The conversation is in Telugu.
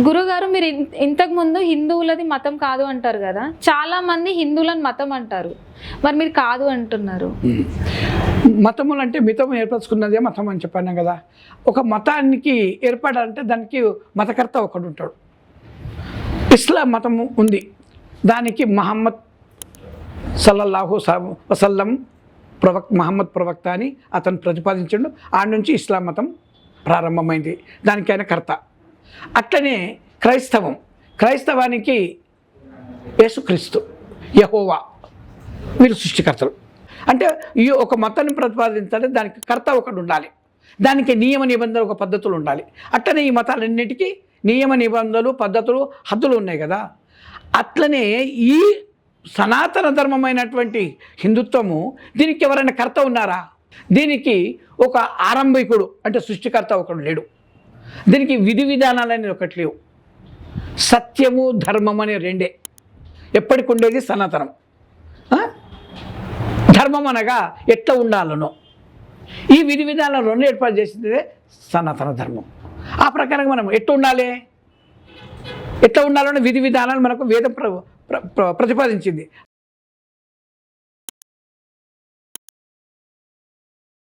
గురుగారు మీరు ఇన్- ఇంతకు ముందు హిందువులది మతం కాదు అంటారు కదా? చాలా మంది హిందువులను మతం అంటారు. మరి మీరు కాదు అంటున్నారు. మతములు అంటే మితం ఏర్పరచుకున్నదే మతం అని చెప్పాను కదా. ఒక మతానికి ఏర్పడాలంటే దానికి మతకర్త ఒకడు ఉంటాడు. ఇస్లాం మతము ఉంది. దానికి మహమ్మద్ సల్లల్లాహు వసల్లం ప్రవక్ మహమ్మద్ ప్రవక్త అని అతను ప్రతిపాదించండు. ఆ నుంచి ఇస్లాం మతం ప్రారంభమైంది. దానికి ఆయన కర్త. అట్లనే క్రైస్తవం క్రైస్తవానికి యేసుక్రీస్తు యహోవా వీరు సృష్టికర్తలు. అంటే ఈ ఒక మతాన్ని ప్రతిపాదించాలి దానికి కర్త ఒకడు ఉండాలి. దానికి నియమ నిబంధనలు ఒక పద్ధతులు ఉండాలి. అట్లనే ఈ మతాలన్నిటికీ నియమ నిబంధనలు పద్ధతులు హద్దులు ఉన్నాయి కదా. అట్లనే ఈ సనాతన ధర్మమైనటువంటి హిందుత్వము దీనికి ఎవరైనా కర్త ఉన్నారా? దీనికి ఒక ఆరంభికుడు అంటే సృష్టికర్త ఒకడు లేడు. దీనికి విధి విధానాలు అనేది ఒకటి లేవు. సత్యము ధర్మం అనే రెండే. ఎప్పటికి ఉండేది సనాతనం. ధర్మం అనగా ఎట్లా ఉండాలనో. ఈ విధి విధానాలు రెండు ఏర్పాటు చేసిందే సనాతన ధర్మం. ఆ ప్రకారంగా మనం ఎట్లా ఉండాలి? ఎట్లా ఉండాలనే విధి విధానాలు మనకు వేదం ప్ర ప్ర- ప్ర- ప్రతిపాదించింది.